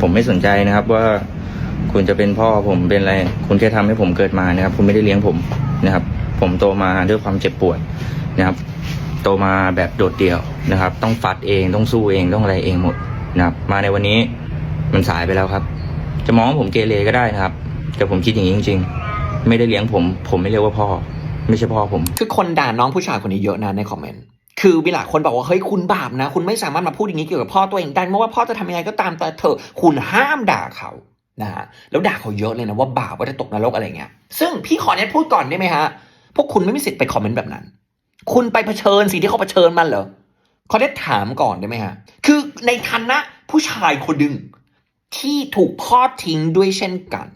ผมไม่สนใจนะครับว่าคุณจะเป็นพ่อผมเป็นอะไร คุณแค่ทำให้ผมเกิดมานะครับ คุณไม่ได้เลี้ยงผมนะครับ ผมโตมาด้วยความเจ็บปวดนะครับ โตมาแบบโดดเดี่ยวนะครับ ต้องฟัดเองต้องสู้เองต้องอะไรเองหมดนะครับ มาในวันนี้มันสายไปแล้วครับ จะมองว่าผมเกเรก็ได้นะครับ แต่ผมคิดอย่างนี้จริง ๆ ไม่ได้เลี้ยงผม ผมไม่เรียกว่าพ่อ ไม่ใช่พ่อผม คือคนด่าน้องผู้ชายคนนี้เยอะนะในคอมเมนต์ คือมีหลายคนบอกว่าเฮ้ยคุณบาปนะ คุณไม่สามารถมาพูดอย่างนี้เกี่ยวกับพ่อตัวเองได้ไม่ว่าพ่อจะทำยังไงก็ตามแต่เถอคุณห้ามด่าเขานะฮะแล้วด่าเขาเยอะเลยนะว่าบาปว่าจะตกนรกอะไรเงี้ยซึ่งพี่ขอเนี่ยพูดก่อนได้ไหมฮะพวกคุณไม่มีสิทธิ์ไปคอมเมนต์แบบนั้น คุณไปเผชิญสิ่งที่เขาเผชิญมันเหรอขอได้ถามก่อนได้ไหมฮะคือในฐานะผู้ชายคนหนึ่งที่ถูกพ่อทิ้งด้วยเช่นกัน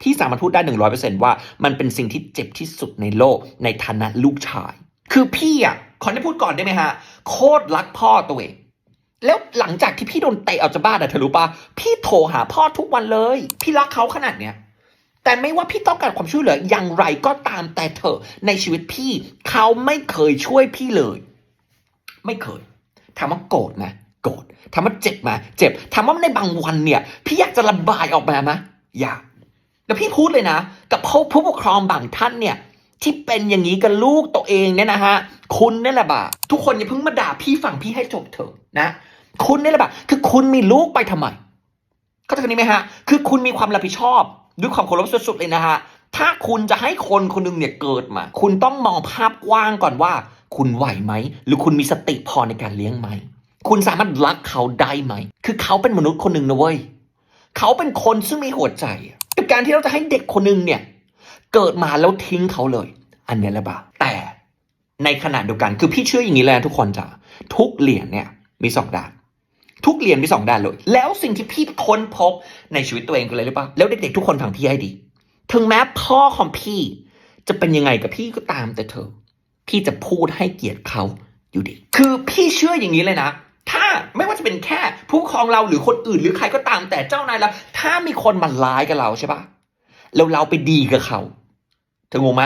พี่สามารถพูดได้หนึ่งร้อยเปอร์เซ็นว่ามันเป็นสิ่งที่เจ็บที่สุดในโลกในฐานะลูกชาย คือพี่อะ ขอได้พูดก่อนได้ไหมฮะ โคตรรักพ่อตัวเองแล้วหลังจากที่พี่โดนเตะออกจากบ้านอะเธอรู้ปะพี่โทรหาพ่อทุกวันเลย พี่รักเขาขนาดเนี้ยแต่ไม่ว่าพี่ต้องการความช่วยเหลืออย่างไรก็ตามแต่เถอะในชีวิตพี่เขาไม่เคยช่วยพี่เลย ไม่เคยถามว่าโกรธไหมโกรธถามว่าเจ็บไหมเจ็บถามว่าในบางวันเนี่ย พี่อยากจะระบายออกมาไหมอยากแล้วพี่พูดเลยนะ กับผู้ผู้ปกครองบางท่านเนี่ย ที่เป็นอย่างนี้กับลูกตัวเองเนี่ยนะฮะ คุณนี่แหละบ่าทุกคนอย่าเพิ่งมาด่าพี่ฝั่งพี่ให้จบเถอะนะ คุณนี่แหละบ่าคือคุณมีลูกไปทำไมเข้าใจนนี้ไหมฮะ คือคุณมีความรับผิดชอบด้วยความเคารพสุดๆเลยนะฮะถ้าคุณจะให้คนคนหนึงเนี่ยเกิดมา คุณต้องมองภาพกว้างก่อนว่า คุณไหวไหม หรือคุณมีสติพอในการเลี้ยงไหม คุณสามารถรักเขาได้ไหม คือเขาเป็นมนุษย์คนหนึ่งนะเว้ย เขาเป็นคนซึ่งมีหัวใจ กับการที่เราจะให้เด็กคนหนึ่งเนี่ย เกิดมาแล้วทิ้งเขาเลย อันนี้แหละบาแต่ ในขณะเดียวกันคือพี่เชื่ออย่างนี้เลยนะทุกคนจ้ะทุกเหรียญเนี่ยมีสองด้านทุกเหรียญมีสองด้านเลย แล้วสิ่งที่พี่ค้นพบในชีวิตตัวเองคืออะไรรู้ปะแล้วเด็กๆทุกคนฟังพี่ให้ดี ถึงแม้พ่อของพี่จะเป็นยังไงกับพี่ก็ตามแต่เธอ พี่จะพูดให้เกียรติเขาอยู่ดี คือพี่เชื่ออย่างนี้เลยนะ ถ้าไม่ว่าจะเป็นแค่ผู้ปกครองเราหรือคนอื่นหรือใครก็ตามแต่เจ้านายเราถ้ามีคนมาร้ายกับเราใช่ปะแล้วเราไปดีกับเขาเธองงไหม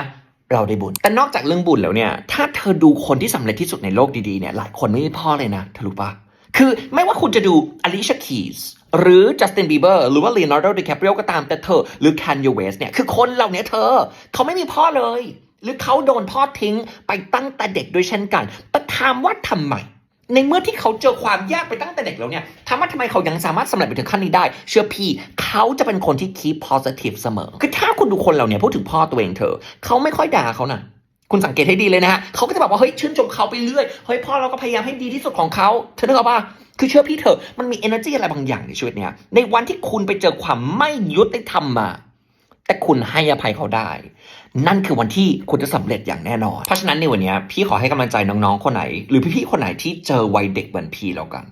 เราได้บุญ แต่นอกจากเรื่องบุญแล้วเนี่ย ถ้าเธอดูคนที่สำเร็จที่สุดในโลกดีๆเนี่ย หลายคนไม่มีพ่อเลยนะเธอรู้ปะคือไม่ว่าคุณจะดูอลิชาคีสหรือจัสตินบีเบอร์หรือว่าลีโอนาร์โดิแคป r ร o ก็ตามแต่เธอ หรือคันยูเวสเนี่ยคือคนเหล่านี้เธอ เขาไม่มีพ่อเลย หรือเขาโดนพ่อทิ้งไปตั้งแต่เด็กด้วยเช่นกันแต่ถามว่าทำไม ในเมื่อที่เขาเจอความยากไปตั้งแต่เด็กแล้วเนี่ยถามทำไมเขายังสามารถสำเร็จไปถึงขั้นนี้ได้ เชื่อพี่ เขาจะเป็นคนที่ keep positive เสมอ คือถ้าคุณดูคนเหล่านี้พูดถึงพ่อตัวเองเธอ เขาไม่ค่อยด่าเขานะคุณสังเกตให้ดีเลยนะฮะเขาก็จะบอกว่าเฮ้ยชื่นชมเขาไปเรื่อย เฮ้ยพ่อเราก็พยายามให้ดีที่สุดของเขา เธอนึกออกปะคือเชื่อพี่เถอะ มันมี energy อะไรบางอย่างในชีวิตเนี้ย ในวันที่คุณไปเจอความไม่ยุติธรรมมา แต่คุณให้อภัยเขาได้ นั่นคือวันที่คุณจะสำเร็จอย่างแน่นอน เพราะฉะนั้นในวันนี้พี่ขอให้กำลังใจน้องๆคนไหน หรือพี่ๆคนไหนที่เจอวัยเด็กเหมือนพี่แล้วกัน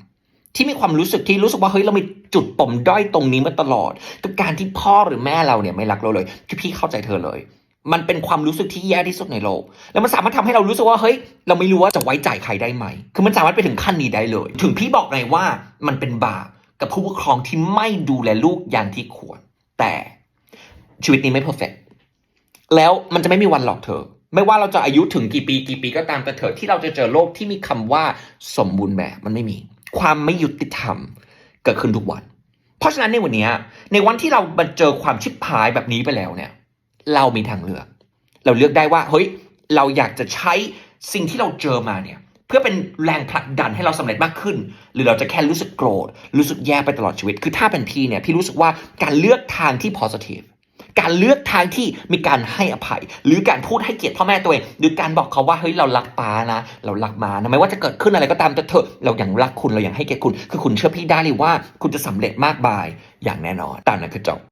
ที่มีความรู้สึกที่รู้สึกว่าเฮ้ยเรามีจุดปมด้อยตรงนี้มาตลอด กับการที่พ่อหรือแม่เราเนี่ยไม่รักเราเลยคือพี่เข้าใจเธอเลย มันเป็นความรู้สึกที่แย่ที่สุดในโลก แล้วมันสามารถทำให้เรารู้สึกว่าเฮ้ยเราไม่รู้ว่าจะไว้ใจใครได้ไหม คือมันสามารถไปถึงขั้นนี้ได้เลย ถึงพี่บอกไงว่ามันเป็นบาปกับผู้ปกครองที่ไม่ดูแลลูกอย่างที่ควร แต่ ชีวิตนี้ไม่เพอร์เฟกแล้วมันจะไม่มีวันหลอกเธอ ไม่ว่าเราจะอายุถึงกี่ปีกี่ปีก็ตามแต่เถอะที่เราจะเจอโลกที่มีคำว่าสมบูรณ์แบบมันไม่มี ความไม่ยุติธรรมเกิดขึ้นทุกวัน เพราะฉะนั้นในวันนี้ในวันที่เรามาเจอความชิบหายแบบนี้ไปแล้วเนี่ย เรามีทางเลือก เราเลือกได้ว่าเฮ้ยเราอยากจะใช้สิ่งที่เราเจอมาเนี่ยเพื่อเป็นแรงผลักดันให้เราสำเร็จมากขึ้น หรือเราจะแค่รู้สึกโกรธ รู้สึกแย่ไปตลอดชีวิต คือถ้าเป็นพี่เนี่ย พี่รู้สึกว่าการเลือกทางที่ positive การเลือกทางที่มีการให้อภัย หรือการพูดให้เกียรติพ่อแม่ตัวเอง หรือการบอกเขาว่าเฮ้ยเรารักป้านะ เรารักมานะไม่ว่าจะเกิดขึ้นอะไรก็ตามแต่เถอะเราอย่างรักคุณเราอย่างให้เกียรติคุณ คือคุณเชื่อพี่ได้เลยว่า คุณจะสำเร็จมากบายอย่างแน่นอนตามนั้นคือจบ